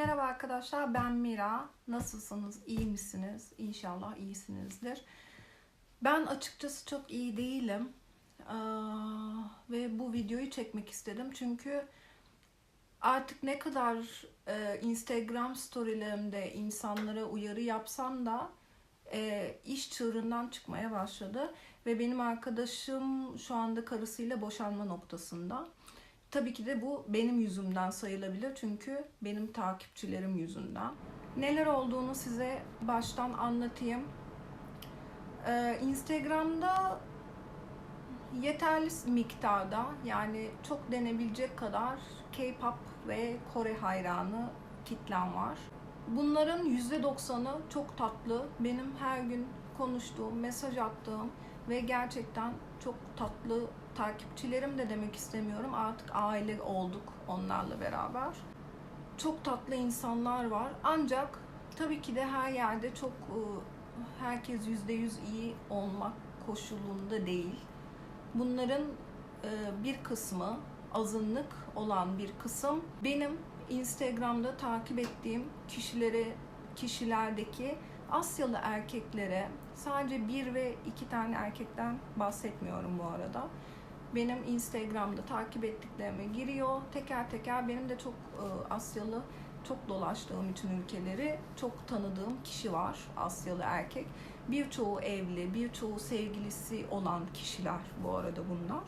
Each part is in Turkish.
Merhaba arkadaşlar ben Mira. Nasılsınız? İyi misiniz? İnşallah iyisinizdir. Ben açıkçası çok iyi değilim. Ee, ve bu videoyu çekmek istedim. Çünkü artık ne kadar e, Instagram storylerimde insanlara uyarı yapsam da e, iş çığırından çıkmaya başladı. Ve benim arkadaşım şu anda karısıyla boşanma noktasında. Tabii ki de bu benim yüzümden sayılabilir çünkü benim takipçilerim yüzünden. Neler olduğunu size baştan anlatayım. Ee, Instagram'da yeterli miktarda yani çok denebilecek kadar K-pop ve Kore hayranı kitlem var. Bunların %90'ı çok tatlı. Benim her gün konuştuğum, mesaj attığım ve gerçekten çok tatlı takipçilerim de demek istemiyorum. Artık aile olduk onlarla beraber. Çok tatlı insanlar var. Ancak tabii ki de her yerde çok e, herkes yüzde yüz iyi olmak koşulunda değil. Bunların e, bir kısmı azınlık olan bir kısım benim Instagram'da takip ettiğim kişileri kişilerdeki Asyalı erkeklere sadece bir ve iki tane erkekten bahsetmiyorum bu arada. Benim Instagram'da takip ettiklerime giriyor. Teker teker benim de çok e, Asyalı çok dolaştığım için ülkeleri çok tanıdığım kişi var Asyalı erkek. Birçoğu evli, birçoğu sevgilisi olan kişiler bu arada bunlar.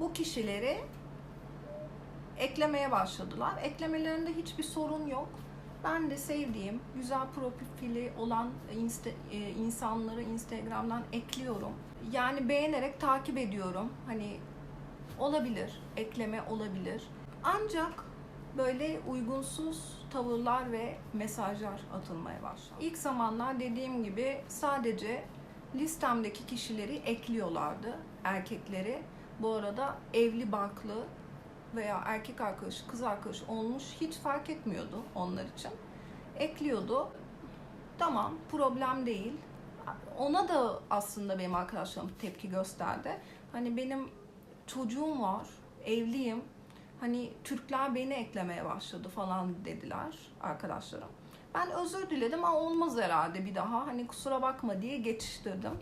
Bu kişileri eklemeye başladılar. Eklemelerinde hiçbir sorun yok. Ben de sevdiğim, güzel profili olan insta, e, insanları Instagram'dan ekliyorum. Yani beğenerek takip ediyorum. Hani olabilir, ekleme olabilir. Ancak böyle uygunsuz tavırlar ve mesajlar atılmaya başladı. İlk zamanlar dediğim gibi sadece listemdeki kişileri ekliyorlardı, erkekleri. Bu arada evli barklı veya erkek arkadaş, kız arkadaş olmuş hiç fark etmiyordu onlar için. Ekliyordu. Tamam, problem değil. Ona da aslında benim arkadaşlarım tepki gösterdi. Hani benim çocuğum var, evliyim. Hani Türkler beni eklemeye başladı falan dediler arkadaşlarım. Ben özür diledim ama olmaz herhalde bir daha. Hani kusura bakma diye geçiştirdim.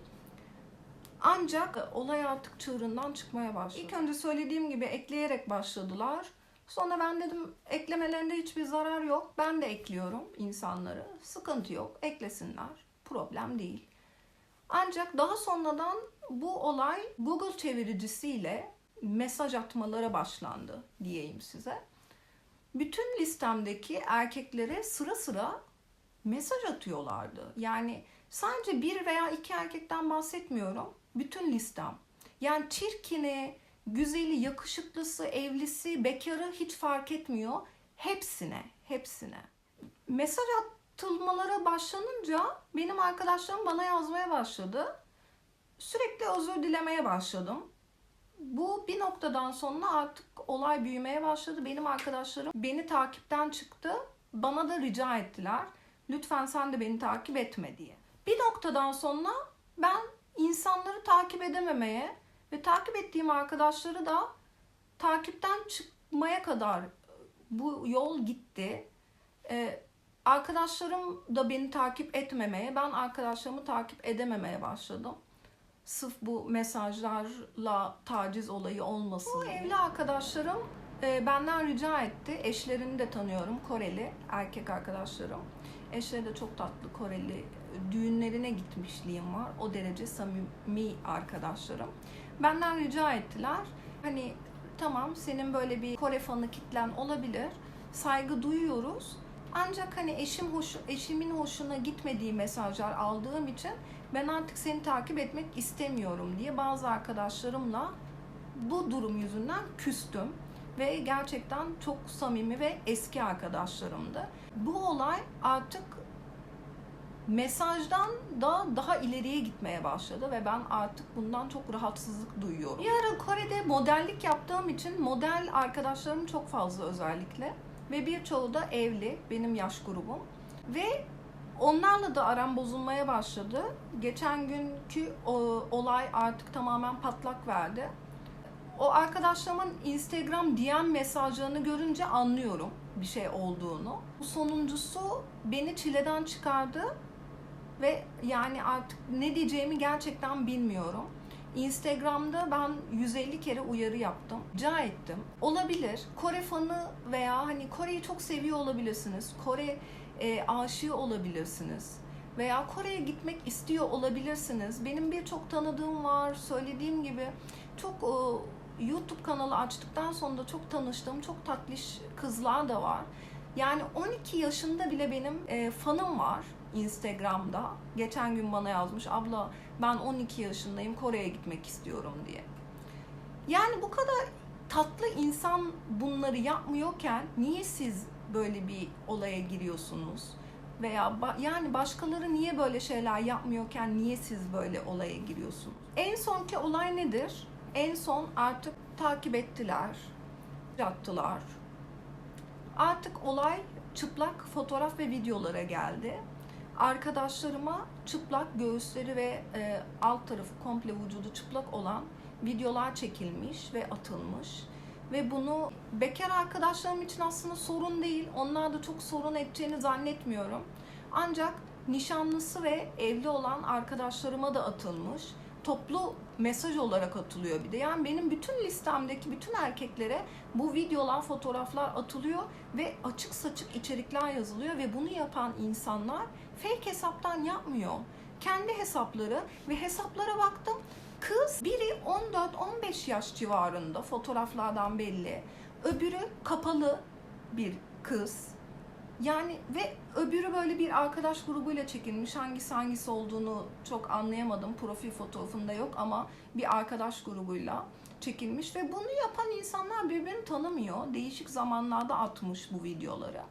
Ancak olay artık çığırından çıkmaya başladı. İlk önce söylediğim gibi ekleyerek başladılar. Sonra ben dedim eklemelerinde hiçbir zarar yok. Ben de ekliyorum insanları. Sıkıntı yok. Eklesinler. Problem değil. Ancak daha sonradan bu olay Google çeviricisiyle mesaj atmalara başlandı diyeyim size. Bütün listemdeki erkeklere sıra sıra mesaj atıyorlardı. Yani sadece bir veya iki erkekten bahsetmiyorum. Bütün listem. Yani çirkini, güzeli, yakışıklısı, evlisi, bekarı hiç fark etmiyor. Hepsine, hepsine. Mesaj atılmalara başlanınca benim arkadaşlarım bana yazmaya başladı. Sürekli özür dilemeye başladım. Bu bir noktadan sonra artık olay büyümeye başladı. Benim arkadaşlarım beni takipten çıktı. Bana da rica ettiler. Lütfen sen de beni takip etme diye. Bir noktadan sonra ben insanları takip edememeye ve takip ettiğim arkadaşları da takipten çıkmaya kadar bu yol gitti. Ee, arkadaşlarım da beni takip etmemeye, ben arkadaşlarımı takip edememeye başladım. Sırf bu mesajlarla taciz olayı olmasın Bu evli arkadaşlarım e, benden rica etti. Eşlerini de tanıyorum. Koreli erkek arkadaşlarım. Eşleri de çok tatlı Koreli. Düğünlerine gitmişliğim var. O derece samimi arkadaşlarım. Benden rica ettiler. Hani tamam senin böyle bir Kore fanı kitlen olabilir. Saygı duyuyoruz. Ancak hani eşim hoş, eşimin hoşuna gitmediği mesajlar aldığım için ben artık seni takip etmek istemiyorum diye bazı arkadaşlarımla bu durum yüzünden küstüm ve gerçekten çok samimi ve eski arkadaşlarımdı. Bu olay artık mesajdan da daha ileriye gitmeye başladı ve ben artık bundan çok rahatsızlık duyuyorum. Bir ara Kore'de modellik yaptığım için model arkadaşlarım çok fazla özellikle ve birçoğu da evli benim yaş grubum ve onlarla da aram bozulmaya başladı. Geçen günkü o, olay artık tamamen patlak verdi. O arkadaşlarımın Instagram DM mesajlarını görünce anlıyorum bir şey olduğunu. Bu sonuncusu beni çileden çıkardı ve yani artık ne diyeceğimi gerçekten bilmiyorum. Instagram'da ben 150 kere uyarı yaptım. Rica ettim. Olabilir. Kore fanı veya hani Kore'yi çok seviyor olabilirsiniz. Kore e, aşığı olabilirsiniz. Veya Kore'ye gitmek istiyor olabilirsiniz. Benim birçok tanıdığım var. Söylediğim gibi çok e, YouTube kanalı açtıktan sonra da çok tanıştığım çok tatlış kızlar da var. Yani 12 yaşında bile benim e, fanım var Instagram'da. Geçen gün bana yazmış abla ben 12 yaşındayım Kore'ye gitmek istiyorum diye. Yani bu kadar tatlı insan bunları yapmıyorken niye siz böyle bir olaya giriyorsunuz? Veya yani başkaları niye böyle şeyler yapmıyorken niye siz böyle olaya giriyorsunuz? En sonki olay nedir? En son artık takip ettiler, attılar. Artık olay çıplak fotoğraf ve videolara geldi. Arkadaşlarıma çıplak göğüsleri ve e, alt tarafı komple vücudu çıplak olan videolar çekilmiş ve atılmış. Ve bunu bekar arkadaşlarım için aslında sorun değil. Onlar da çok sorun edeceğini zannetmiyorum. Ancak nişanlısı ve evli olan arkadaşlarıma da atılmış. Toplu mesaj olarak atılıyor bir de. Yani benim bütün listemdeki bütün erkeklere bu videolar, fotoğraflar atılıyor ve açık saçık içerikler yazılıyor ve bunu yapan insanlar fake hesaptan yapmıyor. Kendi hesapları ve hesaplara baktım. Kız biri 14-15 yaş civarında fotoğraflardan belli. Öbürü kapalı bir kız. Yani ve öbürü böyle bir arkadaş grubuyla çekilmiş. Hangisi hangisi olduğunu çok anlayamadım. Profil fotoğrafında yok ama bir arkadaş grubuyla çekilmiş ve bunu yapan insanlar birbirini tanımıyor. Değişik zamanlarda atmış bu videoları.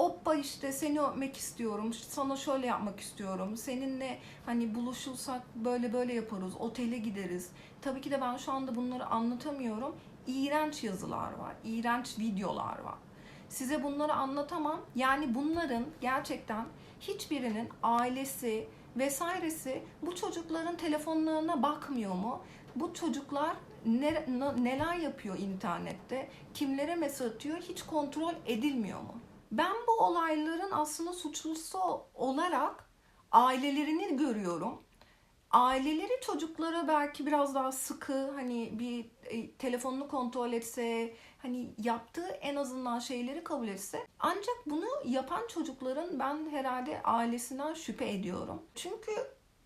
Oppa işte seni öpmek istiyorum, sana şöyle yapmak istiyorum, seninle hani buluşulsak böyle böyle yaparız, otele gideriz. Tabii ki de ben şu anda bunları anlatamıyorum. İğrenç yazılar var, iğrenç videolar var. Size bunları anlatamam. Yani bunların gerçekten hiçbirinin ailesi vesairesi bu çocukların telefonlarına bakmıyor mu? Bu çocuklar ne- ne- neler yapıyor internette? Kimlere mesaj atıyor? Hiç kontrol edilmiyor mu? Ben bu olayların aslında suçlusu olarak ailelerini görüyorum. Aileleri çocuklara belki biraz daha sıkı hani bir e, telefonunu kontrol etse hani yaptığı en azından şeyleri kabul etse ancak bunu yapan çocukların ben herhalde ailesinden şüphe ediyorum. Çünkü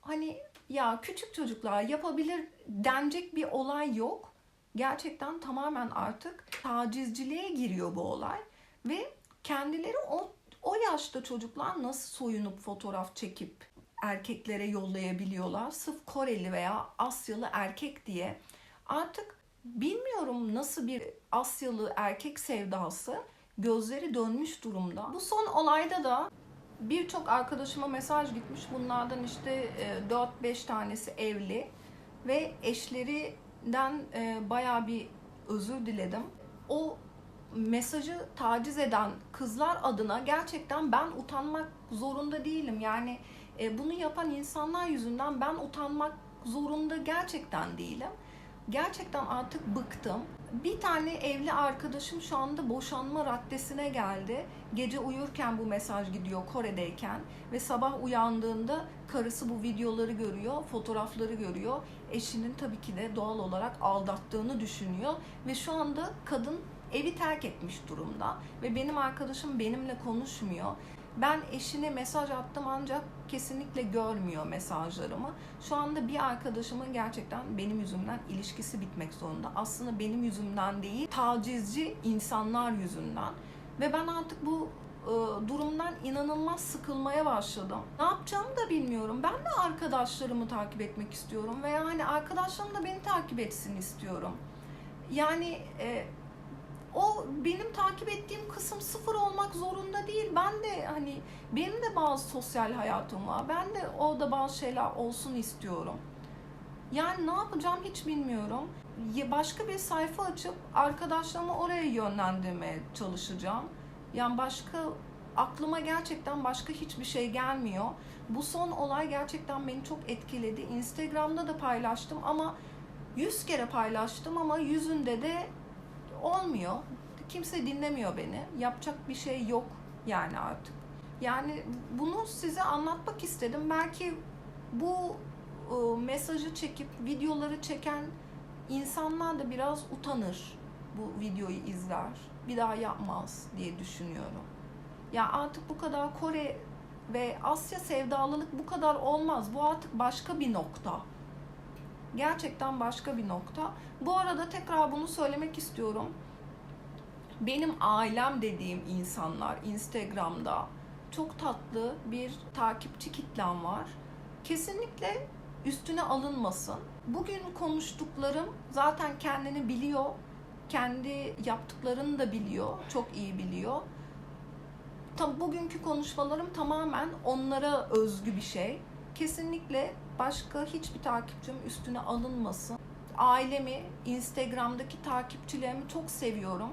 hani ya küçük çocuklar yapabilir denecek bir olay yok. Gerçekten tamamen artık tacizciliğe giriyor bu olay ve kendileri o o yaşta çocuklar nasıl soyunup fotoğraf çekip erkeklere yollayabiliyorlar. Sırf Koreli veya Asyalı erkek diye. Artık bilmiyorum nasıl bir Asyalı erkek sevdası gözleri dönmüş durumda. Bu son olayda da birçok arkadaşıma mesaj gitmiş. Bunlardan işte e, 4-5 tanesi evli ve eşlerinden e, bayağı bir özür diledim. O mesajı taciz eden kızlar adına gerçekten ben utanmak zorunda değilim. Yani e, bunu yapan insanlar yüzünden ben utanmak zorunda gerçekten değilim. Gerçekten artık bıktım. Bir tane evli arkadaşım şu anda boşanma raddesine geldi. Gece uyurken bu mesaj gidiyor Kore'deyken ve sabah uyandığında karısı bu videoları görüyor, fotoğrafları görüyor. Eşinin tabii ki de doğal olarak aldattığını düşünüyor ve şu anda kadın evi terk etmiş durumda ve benim arkadaşım benimle konuşmuyor. Ben eşine mesaj attım ancak kesinlikle görmüyor mesajlarımı. Şu anda bir arkadaşımın gerçekten benim yüzümden ilişkisi bitmek zorunda. Aslında benim yüzümden değil, tacizci insanlar yüzünden. Ve ben artık bu e, durumdan inanılmaz sıkılmaya başladım. Ne yapacağımı da bilmiyorum. Ben de arkadaşlarımı takip etmek istiyorum veya hani arkadaşlarım da beni takip etsin istiyorum. Yani e, o benim takip ettiğim kısım sıfır olmak zorunda değil. Ben de hani benim de bazı sosyal hayatım var. Ben de orada bazı şeyler olsun istiyorum. Yani ne yapacağım hiç bilmiyorum. Başka bir sayfa açıp arkadaşlarımı oraya yönlendirmeye çalışacağım. Yani başka aklıma gerçekten başka hiçbir şey gelmiyor. Bu son olay gerçekten beni çok etkiledi. Instagram'da da paylaştım ama 100 kere paylaştım ama yüzünde de olmuyor. kimse dinlemiyor beni. Yapacak bir şey yok yani artık. Yani bunu size anlatmak istedim. Belki bu e, mesajı çekip videoları çeken insanlar da biraz utanır bu videoyu izler. Bir daha yapmaz diye düşünüyorum. Ya artık bu kadar Kore ve Asya sevdalılık bu kadar olmaz. Bu artık başka bir nokta. Gerçekten başka bir nokta. Bu arada tekrar bunu söylemek istiyorum. Benim ailem dediğim insanlar Instagram'da çok tatlı bir takipçi kitlem var. Kesinlikle üstüne alınmasın. Bugün konuştuklarım zaten kendini biliyor. Kendi yaptıklarını da biliyor. Çok iyi biliyor. Tam bugünkü konuşmalarım tamamen onlara özgü bir şey. Kesinlikle başka hiçbir takipçim üstüne alınmasın. Ailemi, Instagram'daki takipçilerimi çok seviyorum.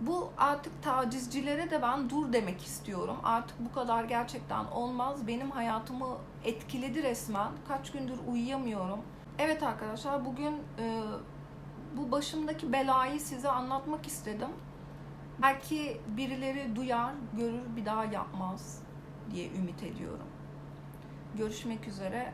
Bu artık tacizcilere de ben dur demek istiyorum. Artık bu kadar gerçekten olmaz. Benim hayatımı etkiledi resmen. Kaç gündür uyuyamıyorum. Evet arkadaşlar bugün e, bu başımdaki belayı size anlatmak istedim. Belki birileri duyar, görür, bir daha yapmaz diye ümit ediyorum. Görüşmek üzere.